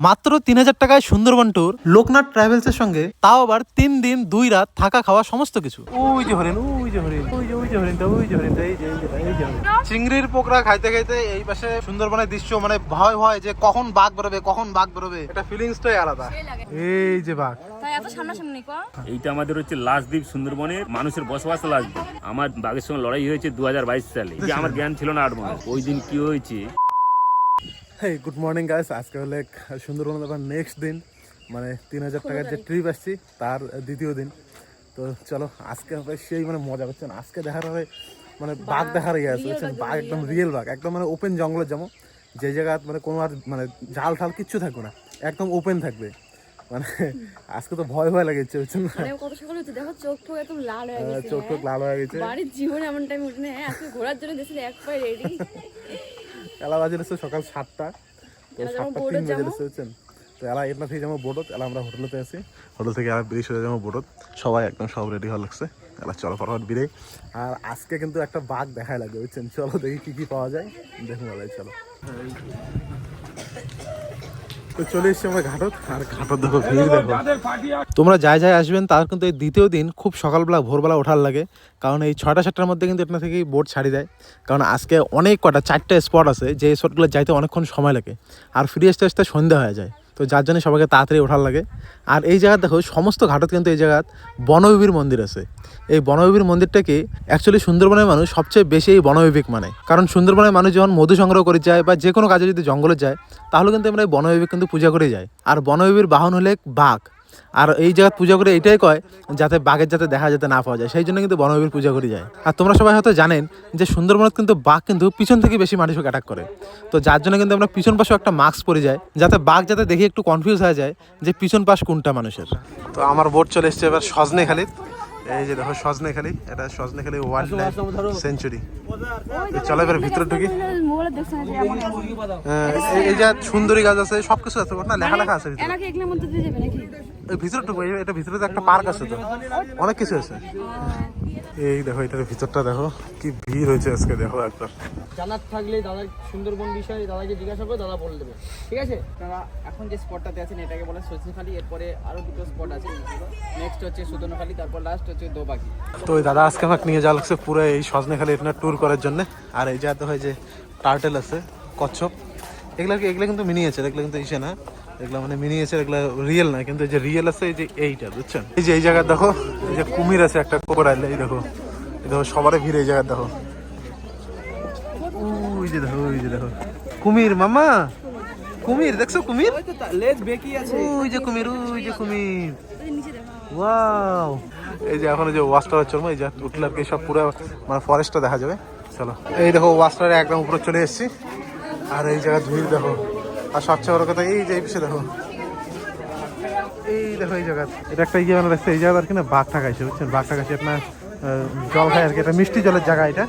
মাত্র তিন হাজার টাকায় সুন্দরবন ট্যুর লোকনাথ ট্রাভেলস এর সঙ্গে তাও আবার তিন দিন দুই রাত থাকা খাওয়া সমস্ত কিছু। ওই যে হরেন ওই যে হরেন ওই যে ওই যে হরেনটা ওই যে হরেনটা এই যে এই। চিংড়ির পোকরা খাইতে খাইতে এই পাশে সুন্দরবনের দৃশ্য মানে ভয় ভয় যে কখন বাঘ বেরোবে কখন বাঘ বেরোবে। এটা ফিলিংসটাই আলাদা। এই যে বাঘ। তাই এত সামনাসামনি কো এইটা আমাদের হচ্ছে লাস্ট দ্বীপ সুন্দরবনের মানুষের বসবাস লাস্ট দ্বীপ। আমার বাঘের সঙ্গে লড়াই হয়েছে দু হাজার বাইশ সালে। যে আমার জ্ঞান ছিল না আট মাস ওই দিন কি হয়েছে? হেই গুড মর্নিং গাইস আজকে হলে সুন্দরবন আবার নেক্সট দিন। মানে তিন হাজার টাকার যে ট্রিপ আসছি তার দ্বিতীয় দিন। তো চলো আজকে আমরা সেই মানে মজা করছেন আজকে দেখার হবে মানে বাঘ দেখার ইয়ে আছে বুঝছেন? বাঘ একদম রিয়েল বাঘ একদম মানে ওপেন জঙ্গলের যেমন। যে জায়গা মানে কোনো আর মানে জাল ঠাল কিচ্ছু থাকবে না একদম ওপেন থাকবে। মানে আজকে তো ভয় ভয় লাগেছে বুঝছেন? না কত সকালে উঠে দেখো চোখ টোক একদম লাল হয়ে গেছে চোখ লাল হয়ে গেছে। বাড়ির জীবনে এমন টাইম উঠে না আজকে ঘোরার জন্য দেখছি এক পায়ে রেডি এলা বাজে রয়েছে সকাল সাতটা। তো সাতটা তিন বাজে। রয়েছে বুঝছেন? তো এলা এটা থেকে যাব বোটত এলা আমরা হোটেলেতে আছি। হোটেল থেকে এলা বেরিয়ে সরে যাব বোটত সবাই একদম সব রেডি হওয়া লাগছে। এলা চলো ফটোফট বিরে আর আজকে কিন্তু একটা বাঘ দেখায় লাগবে বুঝছেন? চলো দেখি কি কি পাওয়া যায়। দেখুন এলাই চলো। চলে দেখো তোমরা যাই যাই আসবেন, তার কিন্তু এই দ্বিতীয় দিন খুব সকালবেলা, ভোরবেলা ওঠার লাগে। কারণ এই ছটা সাতটার মধ্যে কিন্তু এটা থেকেই বোট ছাড়ি দেয়। কারণ আজকে অনেক কটা, চারটে স্পট আছে, যে স্পটগুলো যাইতে অনেকক্ষণ সময় লাগে। আর ফিরে আসতে আসতে সন্ধ্যা হয়ে যায়। তো যার জন্য সবাইকে তাড়াতাড়ি ওঠার লাগে। আর এই জায়গা দেখো, সমস্ত ঘাটত কিন্তু এই জায়গাত বনবিবির মন্দির আছে। এই বনবিবির মন্দিরটাকে অ্যাকচুয়ালি সুন্দরবনের মানুষ সবচেয়ে বেশি এই বনবিবিক মানে। কারণ সুন্দরবনের মানুষ যখন মধু সংগ্রহ করে যায় বা যে কোনো কাজে যদি জঙ্গলে যায়, তাহলে কিন্তু আমরা এই বনবিবিক কিন্তু পূজা করে যাই। আর বনবিবির বাহন হলে বাঘ। আর এই জায়গা পূজা করে এটাই কয় যাতে বাঘের যাতে দেখা যেতে না পাওয়া যায় সেই জন্য কিন্তু বনবিবির পূজা করে যায়। আর তোমরা সবাই হয়তো জানেন যে সুন্দরবনত কিন্তু বাঘ কিন্তু পিছন থেকে বেশি মানুষকে অ্যাটাক করে। তো যার জন্য কিন্তু আমরা পিছন পাশেও একটা মাস্ক পরে যায় যাতে বাঘ যাতে দেখে একটু কনফিউজ হয়ে যায় যে পিছন পাশ কোনটা মানুষের। তো আমার বোট চলে এসছে এবার সজনে খালি এই যে দেখো সজনে খালি এটা সজনে খালি ওয়াইল্ড লাইফ সেঞ্চুরি চলো এবার ভিতরে ঢুকি। হ্যাঁ, এই- এই যে সুন্দরী গাছ আছে সবকিছু আছে না লেখা লেখা আছে ভিতরে। ভিতরে এটা ভিতরে তো একটা পার্ক আছে তো অনেক কিছু আছে। এই দেখো এটার ভিতরটা দেখো কি ভিড় হয়েছে আজকে দেখো একবার। জানার থাকলে দাদা সুন্দরবন বিষয়ে দাদাকে জিজ্ঞাসা করে দাদা বলে দেবে। ঠিক আছে? আপনারা এখন যে স্পটটাতে আছেন এটাকে বলে সজনেখালি এরপরে আরও দুটো স্পট আছে। নেক্সট হচ্ছে সুদনখালি তারপর লাস্ট হচ্ছে দোবাকি তো ওই দাদা আজকে আমাকে নিয়ে যাওয়া লাগছে পুরো এই সজনে খালি এটা ট্যুর করার জন্য। আর এই যে হয় যে টার্টেল আছে কচ্ছপ। এগুলো এগুলো কিন্তু মিনিয়েচার এগুলো কিন্তু ইসে না এগুলো মানে মিনিয়েচার এগুলো রিয়েল না কিন্তু যে রিয়েল আছে এই যে এইটা বুঝছেন? এই যে এই জায়গা দেখো এই যে কুমির আছে একটা কোকোরাইল এই দেখো এই দেখো সবারই ভিড় এই জায়গা দেখো। ওই যে দেখো ওই যে দেখো। কুমির মামা! কুমির দেখছ কুমির? লেজ বেকি আছে। ওই যে কুমির ওই যে কুমির। ওয়াও! এই যে এখন যে ওয়াস্টার চলবো এই যে উঠলে কি সব পুরো মানে ফরেস্টটা দেখা যাবে। চলো। এই দেখো ওয়াস্টারে একদম উপরে চলে এসেছি। আর এই জায়গা ভিড় দেখো। আর সবচেয়ে বড় কথা এই যে এই পিছিয়ে দেখো। এই দেখো এই জায়গা। এটা একটা ইয়ে মানে রাখছে এই জায়গা আর কি না বাঘ টাকাইছে বুঝছেন? বাঘ টাকাইছে আপনার জল খায় আর কি এটা মিষ্টি জলের জায়গা এটা।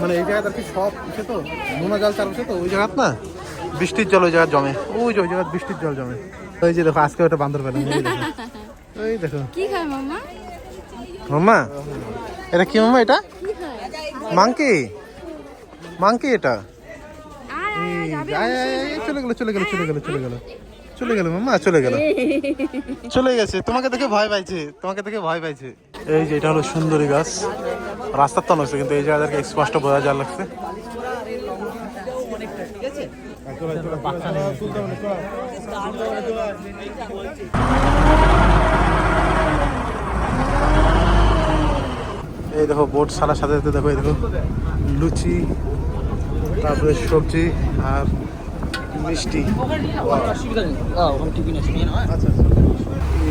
মানে এই জায়গাতে আর কি সব ইসে তো নোনা জল চালছে তো ওই জায়গাত না বৃষ্টির জল ওই জায়গা জমে। ওই যে ওই জায়গায় বৃষ্টির জল জমে। ওই যে দেখো আজকে ওটা বান্দর পেলাম ওই দেখো। কি খায় মামা মাম্মা? এটা কি মাম্মা এটা? মাংকি? মাংকি এটা? চলে গেল চলে গেল চলে গেল চলে গেল। চলে গেল মাম্মা চলে গেল। চলে গেছে। তোমাকে দেখে ভয় পাইছে। তোমাকে দেখে ভয় পাইছে। এই যে এটা হলো সুন্দরী গাছ। রাস্তার তো কিন্তু এই জায়গাটাকে স্পষ্ট বোঝা যা লাগছে। এই দেখো বোট সারার সাথে সাথে দেখো এই দেখো লুচি তারপরে সবজি আর মিষ্টি।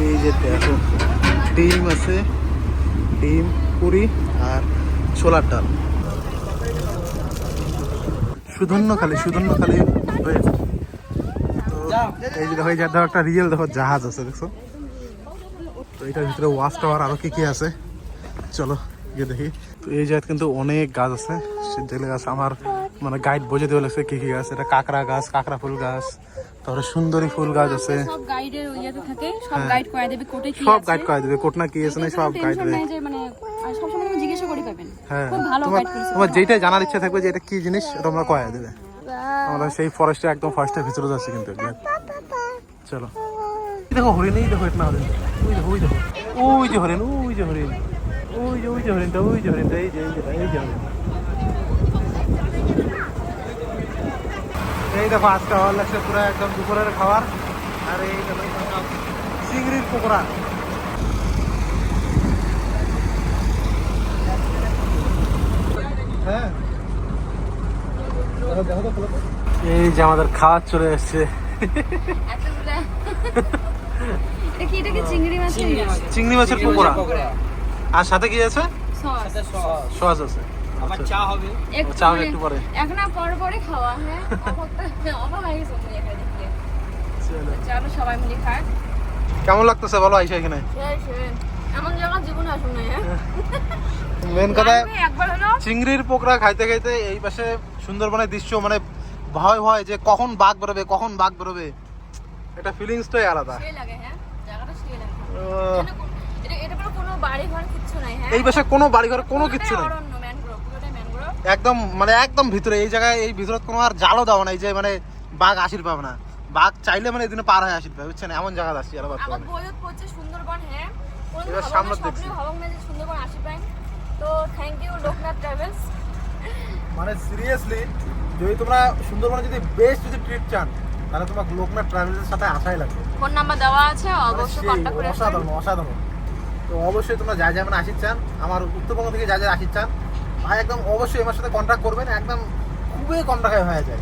এই যে দেখো, ডিম আছে, ডিম, পুরি আর ছোলার ডাল। সুধন্য খালি সুধন্য খালি এই যে দেখো, এই যে একটা রিয়েল দেখো, জাহাজ আছে, দেখছ? তো এটার ভিতরে ওয়াচ টাওয়ার আরও কি কি আছে? চলো গিয়ে দেখি। তো এই জায়গায় কিন্তু অনেক গাছ আছে। সে গাছ আমার মানে গাইড বোঝে দেওয়া লাগছে কি কি গাছ এটা কাঁকড়া গাছ কাঁকড়া ফুল গাছ তারপরে সুন্দরী ফুল গাছ আছে। সব গাইডের ইয়েতে থাকে সব গাইড করে দেবে কোটে কি সব গাইড করে দেবে কোটনা কি আছে না সব গাইড দেবে। মানে আর সবসময় তুমি জিজ্ঞাসা করি পাবেন। হ্যাঁ। খুব ভালো তোমার গাইড করেছে। তোমার যেটা জানার ইচ্ছা থাকবে যে এটা কি জিনিস আমরা কয়া দেবে। আমরা সেই ফরেস্টে একদম ফরেস্টের ভিতরে যাচ্ছি কিন্তু। চলো। দেখো হরিণ এই দেখো এটা না হরিণ। ওই দেখো ওই দেখো। ওই যে হরিণ ওই যে হরিণ। ওই যে ওই যে হরিণটা ওই যে হরিণটা এই যে এই যে এই যে হরিণ। এই দেখো আজকে হওয়ার লাগছে পুরো একদম দুপুরের খাবার। আর এই দেখো চিংড়ির পকোড়া। হ্যাঁ। এই যে আমাদের খাওয়ার চলে এসছে। এতগুলা। এটা কি এটা কি চিংড়ি মাছের পকোড়া। আর সাথে কি আছে? সস। সাথে সস। সস আছে। আবার চা হবে। চা পরে- একটু পরে। এখন আর পরে পরে খাওয়া হ্যাঁ। অবাক হয়ে গেছে এখানে দেখলে চলো। চলো সবাই মিলে খাক। কেমন লাগতেছে? বলো আইসা এখানে। সেই, সেই। এমন জায়গা জীবনে আসুন না হ্যাঁ। মেন কথা চিংড়ির পোকরা খাইতে খাইতে এই পাশে সুন্দরবনের দৃশ্য মানে ভয় ভয় যে কখন বাঘ বেরোবে কখন বাঘ বেরোবে। এটা ফিলিংসটাই আলাদা। হ্যাঁ। হ্যাঁ। এই পাশে কোনো বাড়ি ঘর কোনো কিচ্ছু নেই। একদম মানে একদম ভিতরে এই জায়গায় এই ভিতরে কোনো আর জালও দেওয়া নাই যে মানে বাঘ আসির পাবে না। বাঘ চাইলে মানে এদিনে পার হয়ে আসির পাবে বুঝছেন? এমন জায়গা আসছি আর সুন্দরবন হ্যাঁ। এবার সামনে দেখছি। সুন্দরবন আসি পাই তো থ্যাংক ইউ লোকনাথ ট্রাভেলস মানে সিরিয়াসলি যদি তোমরা সুন্দরবনে যদি বেস্ট যদি ট্রিপ চান তাহলে তোমার লোকনাথ ট্রাভেলসের সাথে আসাই লাগবে। ফোন নাম্বার দেওয়া আছে অবশ্যই সেই কন্ট্যাক্ট করে অসাধারণ অসাধারণ। তো অবশ্যই তোমরা যা যা মানে আসির চান আমার উত্তরবঙ্গ থেকে যা যা আসির চান ভাই, একদম অবশ্যই আমার সাথে কন্ট্যাক্ট করবেন, একদম খুবই কম টাকায় হয়ে যায়।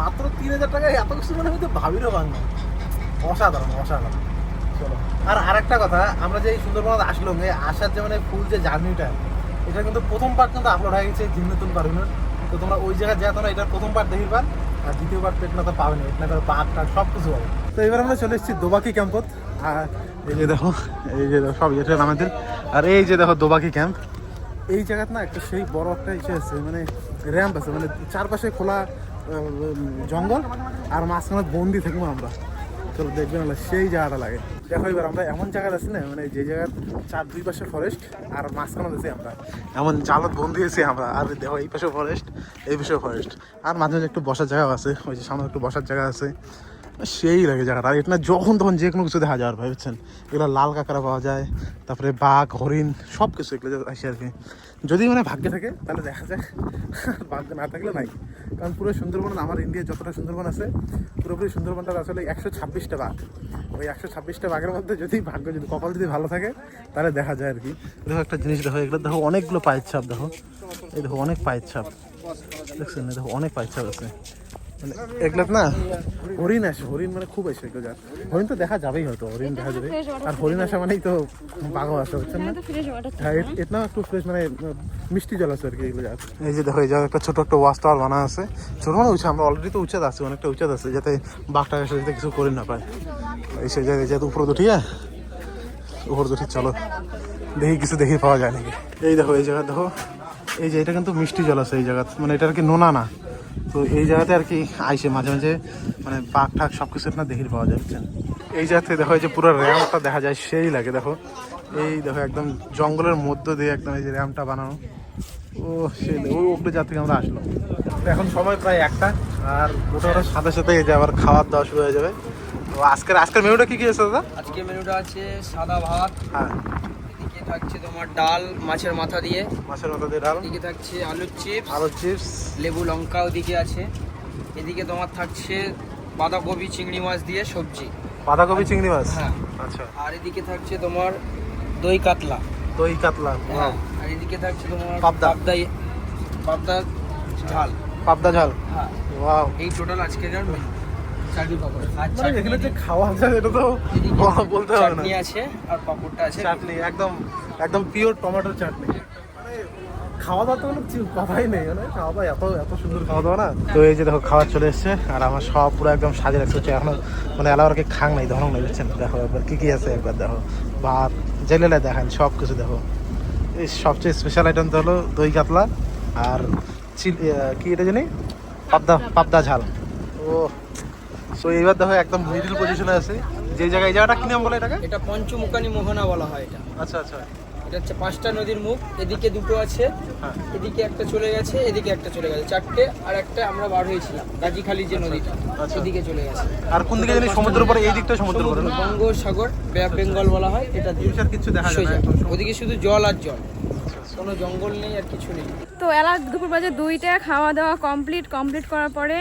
মাত্র তিন হাজার টাকায় এত কিছু মানে আমি তো ভাবিরও পার না। অসাধারণ অসাধারণ। চলো। আর আরেকটা কথা, আমরা যে সুন্দরবন আসলাম, এই আসার যে মানে ফুল যে জার্নিটা, এটা কিন্তু প্রথম পার্ট কিন্তু আপলোড হয়ে গেছে, জিম নতুন পারবেন তো তোমরা ওই জায়গায় যা তোমরা এটা প্রথম পার্ট দেখি পার, আর দ্বিতীয় পার্ট পেট না তো পাবে না এটা বাঘ টাঘ সব কিছু হবে তো এবার আমরা চলে এসেছি দোবাকি ক্যাম্পত আর এই যে দেখো, এই যে সব এটা আমাদের। আর এই যে দেখো দোবাকি ক্যাম্প এই জায়গাতে না একটা সেই বড় একটা ইসে আছে মানে র্যাম্প আছে মানে চারপাশে খোলা জঙ্গল আর মাঝখানে বন্দি থাকব আমরা। চলো দেখবেন সেই জায়গাটা লাগে। দেখো এবার আমরা এমন জায়গায় আছি না মানে যে জায়গার চার দুই পাশে ফরেস্ট আর মাঝখানে আছি আমরা। এমন জালত বন্দি আছি আমরা, আর দেখো এই পাশে ফরেস্ট এই পাশে ফরেস্ট আর মাঝে মাঝে একটু বসার জায়গা আছে, ওই যে সামনে একটু বসার জায়গা আছে। সেই লাগে জায়গাটা। আর এটা যখন তখন যে কোনো কিছু দেখা যাওয়ার ভাই, বুঝছেন? এগুলো লাল কাঁকড়া পাওয়া যায়, তারপরে বাঘ, হরিণ সব কিছু এগুলো আসে আর কি। যদি মানে ভাগ্যে থাকে, তাহলে দেখা যায় ভাগ্য না থাকলে নাই। কারণ পুরো সুন্দরবন আমার ইন্ডিয়ার যতটা সুন্দরবন আছে, পুরোপুরি সুন্দরবনটা আসলে একশো ছাব্বিশটা বাঘ। ওই একশো ছাব্বিশটা বাঘের মধ্যে যদি ভাগ্য যদি কপাল যদি ভালো থাকে, তাহলে দেখা যায় আর কি। দেখো একটা জিনিস, দেখো, এগুলো দেখো অনেকগুলো পায়ের ছাপ, দেখো। এই দেখো, অনেক পায়ের ছাপ। দেখছেন? দেখো, অনেক পায়ের ছাপ আছে। মানে এগুলো না? হরিণ আসে হরিণ মানে খুব আসে এগুলো যার হরিণ তো দেখা যাবেই হয়তো হরিণ দেখা যাবে। আর হরিণ আসা মানেই তো বাঘও আসে বুঝছেন না? হ্যাঁ এটা একটু ফ্রেশ মানে মিষ্টি জল আছে আর কি এগুলো যার এই যে দেখো এই জায়গায় একটা ছোট একটা ওয়াশ টাওয়ার বানা আছে। ছোট মানে উঁচা আমরা অলরেডি তো আছি অনেকটা উঁচাতে আছে যাতে বাঘটা এসে যাতে কিছু করে না পায়। এই সেই জায়গায় যেহেতু উপরে উঠি হ্যাঁ? উপরে চলো। দেখি কিছু দেখি পাওয়া যায় নাকি। এই দেখো এই জায়গা দেখো। এই যে এটা কিন্তু মিষ্টি জল আছে এই জায়গা মানে এটা আর কি নোনা না? তো এই জায়গাতে আর কি আইসে মাঝে মাঝে মানে বাঘ ঠাক সব কিছু না দেখি পাওয়া যাচ্ছে এই জায়গাতে দেখো যে পুরো র্যামটা দেখা যায় সেই লাগে দেখো। এই দেখো একদম জঙ্গলের মধ্য দিয়ে একদম এই যে র্যামটা বানানো। ও সেই ওই উপরে যা থেকে আমরা আসলাম। তো এখন সময় প্রায় একটা আর ওটা সাথে সাথে এই যে আবার খাওয়ার দাওয়া শুরু হয়ে যাবে। তো আজকের আজকের মেনুটা কি কি আছে দাদা? আজকে মেনুটা আছে সাদা ভাত হ্যাঁ। থাকছে তোমার ডাল মাছের মাথা দিয়ে। মাছের মতো দিয়ে ডাল। এদিকে থাকছে আলুর চিপস। আলুর চিপস। লেবু লঙ্কা ওদিকে আছে। এদিকে তোমার থাকছে বাঁধাকপি চিংড়ি মাছ দিয়ে সবজি। বাঁধাকপি চিংড়ি মাছ? হ্যাঁ। আচ্ছা। আর এদিকে থাকছে তোমার দই কাতলা। দই কাতলা হ্যাঁ। আর এদিকে থাকছে তোমার পাবদা। পাবদা পাবদা ঝাল। পাবদা ঝাল। হ্যাঁ। ওয়াও এই টোটাল আজকের মেনু চাটনি পাপড় আর মানে এখানে যে খাওয়া যায় এটা তো বলতে হবে না। চাটনি আছে আর পাপড়টা আছে। চাটনি একদম একদম পিওর টমেটোর চাটনি। মানে খাওয়া দাওয়া তো কোনো কথাই নেই মানে খাওয়া দাওয়া এত এত সুন্দর খাওয়া দাওয়া না। তো এই যে দেখো খাওয়া চলে এসছে আর আমার সব পুরো একদম সাজে রাখছে। হচ্ছে এখনও মানে এলাকাকে খাং নাই ধরং নাই বুঝছেন? দেখো একবার কি কি আছে একবার দেখো। ভাত জেলেলে দেখেন সব কিছু দেখো। এই সবচেয়ে স্পেশাল আইটেম তো হলো দই কাতলা আর চিল কি এটা জানি? পাবদা পাবদা ঝাল। ও তো এইবার দেখো একদম মিডিল পজিশনে আছে। যে জায়গায় এই জায়গাটা কি নাম বলে এটাকে? এটা পঞ্চমুখানি মোহনা বলা হয় এটা। আচ্ছা আচ্ছা। এটা হচ্ছে পাঁচটা নদীর মুখ এদিকে দুটো আছে হ্যাঁ। এদিকে একটা চলে গেছে এদিকে একটা চলে গেছে চারটে আর একটা আমরা বার হয়েছিলাম গাজীখালি যে নদীটা আচ্ছা। এদিকে চলে গেছে। আর কোন দিকে জানি সমুদ্র পরে এই দিকটা সমুদ্র পরে না বঙ্গোসাগর বে বেঙ্গল বলা হয় এটা দিয়ে আর কিছু দেখা যায় না। ওদিকে শুধু জল আর জল কোনো জঙ্গল নেই আর কিছু নেই। তো এলা দুপুর বাজে দুইটা খাওয়া দাওয়া কমপ্লিট কমপ্লিট করার পরে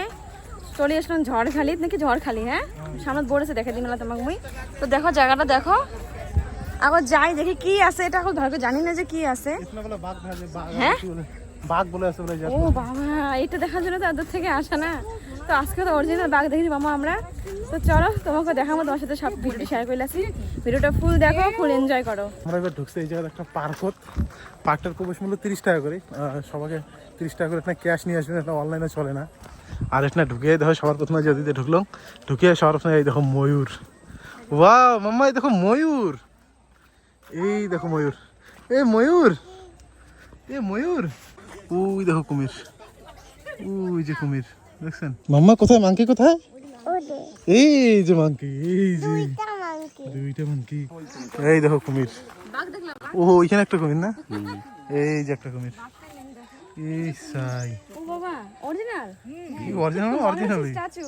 চলে আসলাম ঝড়খালি নাকি ঝড়খালি হ্যাঁ? সামনে বলেছে দেখে দিন তোমাকে মুই। তো দেখো জায়গাটা দেখো। আবার যাই দেখি কি আছে এটা এখন ভালো জানি না যে কি আছে। হ্যাঁ? বাঘ বলে আছে বলে ও বাবা এটা দেখার জন্য তো থেকে আসা না। তো আজকে তো অরিজিনাল বাঘ দেখেছি মামা আমরা। তো চলো তোমাকে দেখাবো তোমার সাথে সব ভিডিওটি শেয়ার করে আসি। ভিডিওটা ফুল দেখো ফুল এনজয় করো। আমরা এবার ঢুকছি এই জায়গায় একটা পার্ক পার্কটার প্রবেশ মূল্য তিরিশ টাকা করে। সবাইকে তিরিশ টাকা করে ক্যাশ নিয়ে আসবেন এটা অনলাইনে চলে না। আর এখানে ঢুকিয়ে দেখো সবার প্রথমে যদি ঢুকলো ঢুকিয়ে সবার প্রথমে এই দেখো ময়ূর। ওয়া মাম্মা এই দেখো ময়ূর। এই দেখো ময়ূর। এ ময়ূর এ ময়ূর। ওই দেখো কুমির। ওই যে কুমির দেখছেন? মাম্মা কোথায়? মাংকি কোথায়? এই যে মাংকি এই যে। দুইটা মাংকি। এই দেখো কুমির। ও ওইখানে একটা কুমির না? এই যে একটা কুমির। এই সাই। বাবা অরিজিনাল অরিজিনাল স্ট্যাচু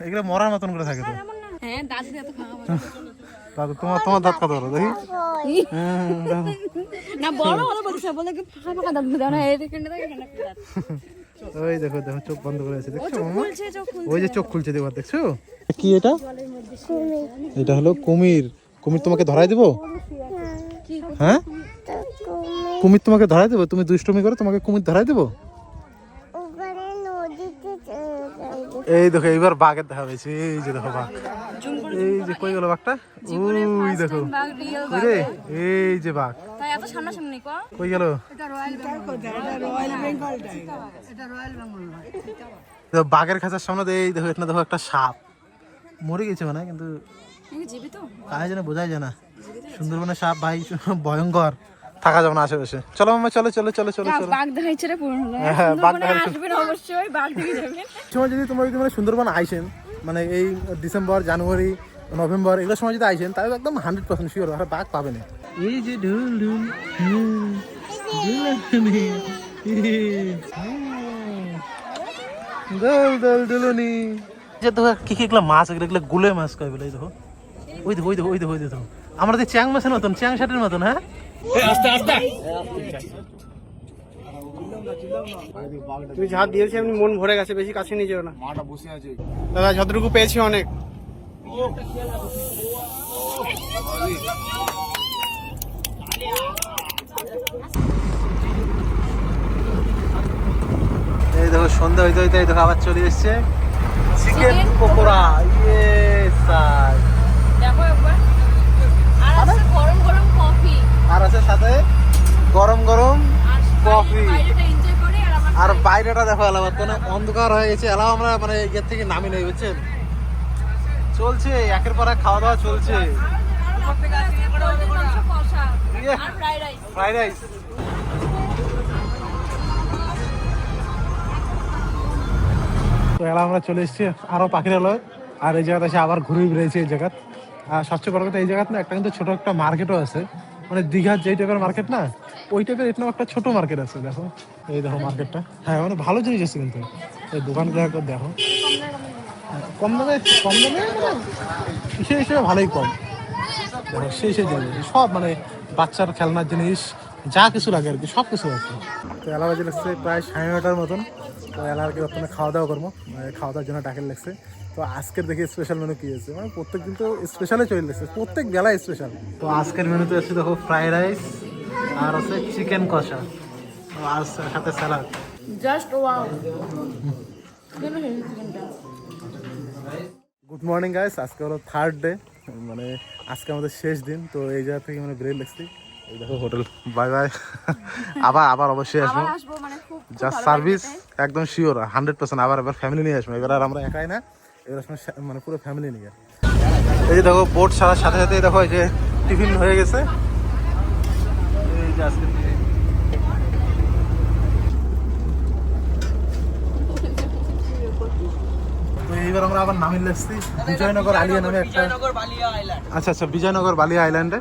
এগুলো মরার মতন করে থাকে তো। হ্যাঁ দাদু এত খাওয়া দাদু তোমার তোমার দাঁত কত বড় দেখি। দেখো। না বড় হলো বলছে বলে কি ফাঁকা ফাঁকা দাঁত দাও না এখানে ওই দেখো দেখো চোখ বন্ধ করে আছে ও দেখছ চোখ মামা? খুলছে চোখ খুলছে। ওই যে চোখ খুলছে দেখো দেখছ? কি এটা? এটা হলো কুমির। কুমির তোমাকে ধরাই দেবো? হ্যাঁ। কুমির তোমাকে ধরাই দেবো? তুমি দুষ্টমি করে তোমাকে কুমির ধরাই দেবো? এই দেখো এইবার বাঘের দেখা পেয়েছে এই যে দেখো বাঘ। এই যে কই গেল বাঘটা? ওই দেখো। রে? এই যে বাঘ। কই গেল? বাঘের খাঁচার সামনে এই দেখো এখানে দেখো একটা সাপ। মরে গেছে মানে কিন্তু কাজ যেন বোঝাই যায় না। সুন্দরবনের সাপ ভাই ভয়ঙ্কর। থাকা যাবে না আশেপাশে। চলো মামা চলো চলো চলো চলো চলো। বাঘ দেখাইছে রে পুরো হ্যাঁ, বাঘ দেখাইছে। আসবেন অবশ্যই বাঘ দেখে যাবেন সময় যদি তোমরা যদি মানে সুন্দরবন আইসেন মানে এই ডিসেম্বর জানুয়ারি নভেম্বর এগুলো সময় যদি আইসেন তাহলে একদম হান্ড্রেড পার্সেন্ট শিওর আর বাঘ পাবে না। এই যে ঢুল ঢুল। দোল দোল দুলুনি যে দেখো কি কি এগুলো মাছ এগুলো এগুলো গুলে মাছ কয় বলে এই দেখো। ওই দেখো ওই দেখো ওই দেখো ওই দেখো। আমরা তো চ্যাং মাছের মতন চ্যাং শার্টের মতন হ্যাঁ? তুমি যা দিয়েছি এমনি মন ভরে গেছে বেশি কাছে নিয়ে যেও না। দাদা যতটুকু পেয়েছি অনেক। এই দেখো সন্ধ্যা হইতে হইতে এই দেখো আবার চলে এসছে। চিকেন পকোড়া। ইয়ে সাই দেখো একবার আর আছে গরম গরম কফি আর আছে সাথে গরম গরম কফি। বাইরেটা এনজয় করে আর বাইরেটা দেখো এলাও কোনো অন্ধকার হয়ে গেছে এলাও আমরা মানে ইয়ের থেকে নামি নেই বুঝছেন? চলছে একের পর এক খাওয়া দাওয়া চলছে। ইয়ে। ফ্রাইড রাইস তো এলা আমরা চলে এসেছি আরও পাখির আলো আর এই জায়গাতে এসে আবার ঘুরে বেরিয়েছি এই জায়গা আর সবচেয়ে বড় কথা এই জায়গাতে না একটা কিন্তু ছোট একটা মার্কেটও আছে। মানে দীঘার যেই টাইপের মার্কেট না ওই টাইপের এখানে একটা ছোট মার্কেট আছে দেখো। এই দেখো মার্কেটটা হ্যাঁ মানে ভালো জিনিস আছে কিন্তু। এই দোকানগুলো একবার দেখো। কম দামে কম দামে মানে সেই হিসেবে ভালোই কম। দেখো, সেই সেই জিনিস। সব মানে বাচ্চার খেলনার জিনিস যা কিছু লাগে আর কি সব কিছু আছে। তো এলা লাগছে প্রায় সাড়ে নটার মতন। তো এলা বর্তমানে খাওয়া দাওয়া করব। মানে খাওয়া দাওয়ার জন্য ডাকের লাগছে। তো আজকের দেখি স্পেশাল মেনু কি আছে? মানে প্রত্যেক দিন তো স্পেশালে চলে লাগছে প্রত্যেক বেলা স্পেশাল তো আজকের মেনুতে আছে দেখো ফ্রাইড রাইস আর আছে চিকেন কষা। তো আর সাথে salad just wow good morning guys আজকে হলো থার্ড ডে মানে আজকে আমাদের শেষ দিন। তো এই জায়গা থেকে মানে ব্রেক লাগছি এই দেখো হোটেল। বাই বাই আবার আবার অবশ্যই আসব। আবার আসব মানে সার্ভিস একদম শিওর হান্ড্রেড পার্সেন্ট আবার এবার ফ্যামিলি নিয়ে আসব। এবার আর আমরা একাই না। মানে পুরো ফ্যামিলি নিয়ে। এই যে দেখো বোট ছাড়ার সাথে সাথে দেখো এই যে টিফিন হয়ে গেছে। এইবার আমরা আবার বিজয়নগর আলিয়া একটা আচ্ছা আচ্ছা বিজয়নগর বালিয়া আইল্যান্ডে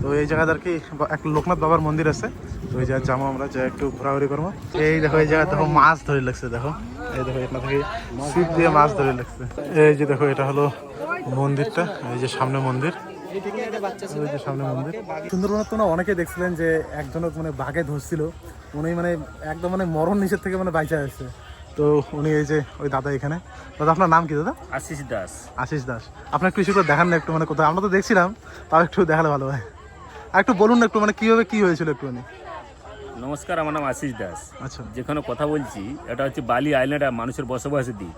তো এই জায়গাতে আর কি একটা লোকনাথ বাবার মন্দির আছে। তো ওই জায়গায় যাব আমরা একটু ঘোরাঘুরি করব। এই দেখো, এই জায়গায় দেখো মাছ ধরে লাগছে, দেখো। এই দেখো থেকে ছিপ দিয়ে মাছ ধরে লাগছে। এই যে দেখো এটা হলো মন্দিরটা এই যে সামনে মন্দির। সামনে মন্দির। সুন্দরবনের তো না অনেকে দেখছিলেন যে একজন মানে বাঘে ধরছিল। উনি মানে একদম মানে মরণ নিচের থেকে মানে বাইচা আসছে তো উনি এই যে ওই দাদা এখানে। দাদা আপনার নাম কি দাদা? আশিস দাস। আশিস দাস। আপনার একটু ইস্যু করে দেখান না একটু মানে কোথাও আমরা তো দেখছিলাম তাও একটু দেখালে ভালো হয়। আর একটু বলুন না একটু মানে কীভাবে কি হয়েছিল একটুখানি? নমস্কার আমার নাম আশিস দাস। আচ্ছা। যেখানে কথা বলছি এটা হচ্ছে বালি আইল্যান্ড আর মানুষের বসবাসের দ্বীপ।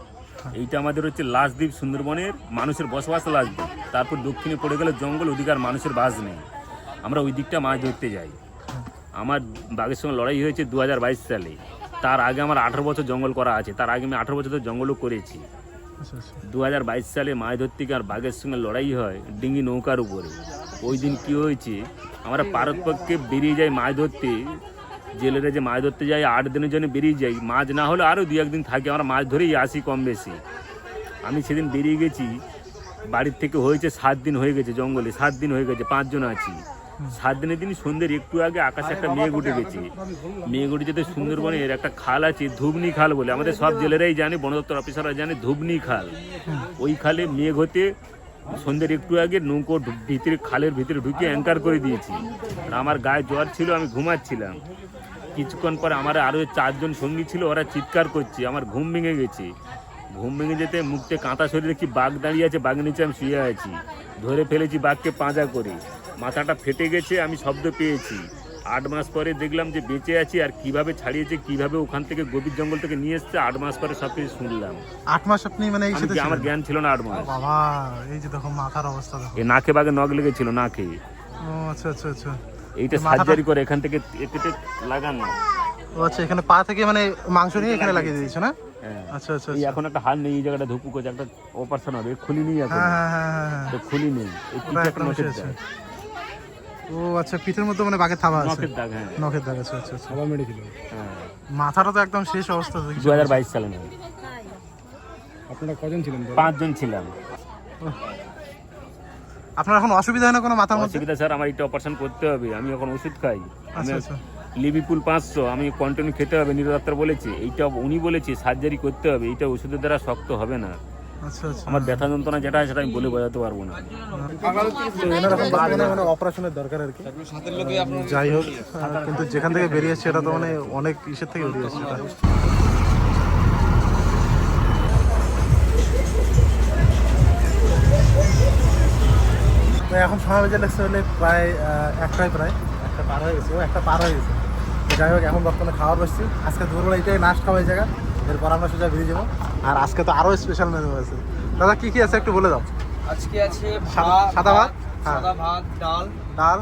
এইটা আমাদের হচ্ছে লাশ দ্বীপ সুন্দরবনের মানুষের বসবাস লাশ দ্বীপ। তারপর দক্ষিণে পড়ে গেলে জঙ্গল ওদিকার মানুষের বাস নেই। আমরা ওই দিকটা মাছ ধরতে যাই। আমার বাঘের সঙ্গে লড়াই হয়েছে দু হাজার বাইশ সালে। তার আগে আমার আঠারো বছর জঙ্গল করা আছে। তার আগে আমি আঠারো বছর জঙ্গলও করেছি। আচ্ছা আচ্ছা। দু হাজার বাইশ সালে মাছ ধরতে গিয়ে আর বাঘের সঙ্গে লড়াই হয় ডিঙ্গি নৌকার উপরে। ওই দিন কি হয়েছে আমরা পারত পক্ষে বেরিয়ে যাই মাছ ধরতে। জেলেরা যে মাছ ধরতে যাই, আট দিনের জন্য বেরিয়ে যাই। মাছ না হলে আরও দু একদিন থাকি, আমরা মাছ ধরেই আসি কম বেশি। আমি সেদিন বেরিয়ে গেছি, বাড়ির থেকে হয়েছে সাত দিন হয়ে গেছে জঙ্গলে, সাত দিন হয়ে গেছে, পাঁচজন আছি। সাত দিনের দিন সন্ধ্যের একটু আগে আকাশে একটা মেঘ উঠে গেছে। মেঘ উঠে যেতে সুন্দরবনের একটা খাল আছে, ধুবনি খাল বলে। আমাদের সব জেলেরাই জানে, বন দপ্তর অফিসাররা জানে, ধুবনি খাল। ওই খালে মেঘ হতে সন্ধ্যের একটু আগে নৌকো ভিতরে, খালের ভিতরে ঢুকিয়ে অ্যাঙ্কার করে দিয়েছি। আর আমার গায়ে জ্বর ছিল, আমি ঘুমাচ্ছিলাম। কিছুক্ষণ পরে আমার আরও চারজন সঙ্গী ছিল ওরা চিৎকার করছে আমার ঘুম ভেঙে গেছে। ঘুম ভেঙে যেতে মুখতে কাঁথা শরীরে কি বাঘ দাঁড়িয়ে আছে বাঘ নিচে আমি শুয়ে আছি। ধরে ফেলেছি বাঘকে পাঁজা করে। মাথাটা ফেটে গেছে আমি শব্দ পেয়েছি। আট মাস পরে দেখলাম যে বেঁচে আছি আর কীভাবে ছাড়িয়েছে কীভাবে ওখান থেকে গভীর জঙ্গল থেকে নিয়ে এসছে আট মাস পরে সব কিছু শুনলাম। আট মাস আপনি মানে এই সাথে আমার জ্ঞান ছিল না আট মাস? বাবা এই যে দেখো মাথার অবস্থা দেখো। নাকে বাগে নখ লেগেছিল নাকে। ও আচ্ছা আচ্ছা আচ্ছা। এইটা মাথাটা- সার্জারি করে এখান থেকে কেটে লাগানো। ও আচ্ছা এখানে পা থেকে মানে মাংস নিয়ে এখানে লাগিয়ে দিয়েছ না? হ্যাঁ। আচ্ছা আচ্ছা এই আচ্ছা। এখন একটা হাল নেই এই জায়গাটা ধুপু করছে একটা অপারেশন হবে খুলি নেই এখন। হ্যাঁ হ্যাঁ তো খুলি নেই। ও আচ্ছা পিঠের মধ্যে মানে বাঘের থাবা আছে? নখের দাগ হ্যাঁ। নখের দাগ আছে আচ্ছা আচ্ছা। হ্যাঁ। মাথাটা তো একদম শেষ অবস্থা দেখছি। দু হাজার বাইশ সালে না আপনারা কজন ছিলেন? পাঁচজন ছিলাম। আপনার এখন অসুবিধা হয় না কোনো মাথার মধ্যে? অসুবিধা স্যার আমার এটা অপারেশন করতে হবে। আমি এখন ওষুধ খাই। আচ্ছা আচ্ছা। লিবিপুল পাঁচশো আমি কন্টিনিউ খেতে হবে নিরো ডাক্তার বলেছে। এইটা উনি বলেছে সার্জারি করতে হবে। এইটা ওষুধের দ্বারা শক্ত হবে না। আচ্ছা আচ্ছা। আমার ব্যথা যন্ত্রণা যেটা আছে সেটা আমি বলে বোঝাতে পারব না। মানে অপারেশনের দরকার আর কি? যাই হোক কিন্তু যেখান থেকে বেরিয়েছে এটা তো মানে অনেক ইসের থেকে বেরিয়েছে তো এখন সময় বেজে লাগছে হলে প্রায় একটাই প্রায়। একটা পার হয়ে গেছে ও একটা পার হয়ে গেছে। যাই হোক এখন বর্তমানে খাওয়া বসছি। আজকে দুপুরবেলা এটাই নাস্ট খাওয়া এই জায়গা এরপর আমরা সোজা বেরিয়ে যাব। আর আজকে তো আরও স্পেশাল মেনু আছে। দাদা কি কি আছে একটু বলে দাও। আজকে আছে সাদা- ভাত সাদা ভাত? হ্যাঁ। ভাত ডাল। ডাল?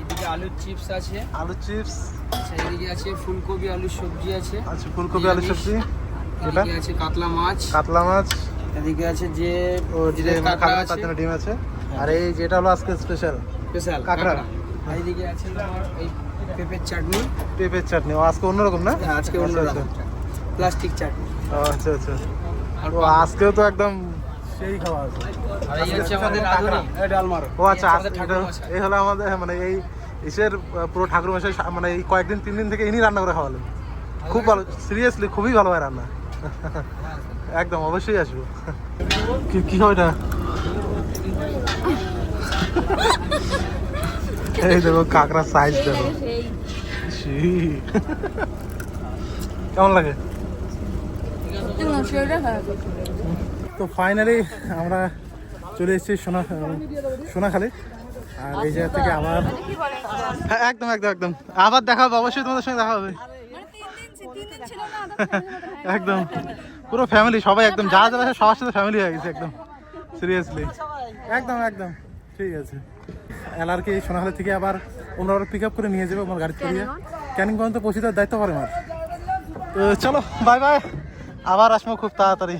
এদিকে আলুর চিপস আছে। আলু চিপস আচ্ছা এদিকে আছে ফুলকপি আলুর সবজি আছে। আচ্ছা ফুলকপি আলু সবজি। এটা? আছে কাতলা মাছ। কাতলা মাছ। এদিকে আছে যে ও যে যে মানে কাঁকড়া কাঁকড়া তার জন্য ডিম আছে। আর এই যেটা হলো আজকে স্পেশাল স্পেশাল কাঁকড়া। আর এদিকে আছে এই পেঁপের চাটনি। পেঁপের চাটনি। ও আজকে অন্যরকম না? হ্যাঁ, আজকে অন্য আচ্ছা, রকম প্লাস্টিক চাটনি। ও আচ্ছা আচ্ছা। ও আজকেও তো একদম সেই খাওয়া আছে। আর এই হচ্ছে আমাদের রাঁধুনি। এই ডালমার ও আচ্ছা এই হলো আমাদের মানে এই ইসের পুরো ঠাকুর মশাই মানে এই কয়েকদিন তিন দিন থেকে ইনি রান্না করে খাওয়ালেন। খুব ভালো সিরিয়াসলি খুবই ভালো হয় রান্না। একদম অবশ্যই আসব। কি কি হয় এটা এই দেখো কাঁকড়ার সাইজ দেখো। কেমন লাগে? তো ফাইনালি আমরা চলে এসেছি সোনা সোনাখালি। আর এই জায়গা থেকে আবার হ্যাঁ একদম একদম একদম। আবার দেখা হবে অবশ্যই তোমাদের সঙ্গে দেখা হবে। একদম। পুরো ফ্যামিলি সবাই একদম যা যারা আছে সবার সাথে ফ্যামিলি হয়ে গেছে একদম। সিরিয়াসলি একদম একদম। ঠিক আছে। এলআরকে সোনাখালি থেকে আবার ওনারা পিক আপ করে নিয়ে যাবে আমার গাড়ি করিয়ে ক্যানিং পর্যন্ত পৌঁছে দেওয়ার দায়িত্ব পারে আমার। তো চলো বাই বাই আবার আসব খুব তাড়াতাড়ি।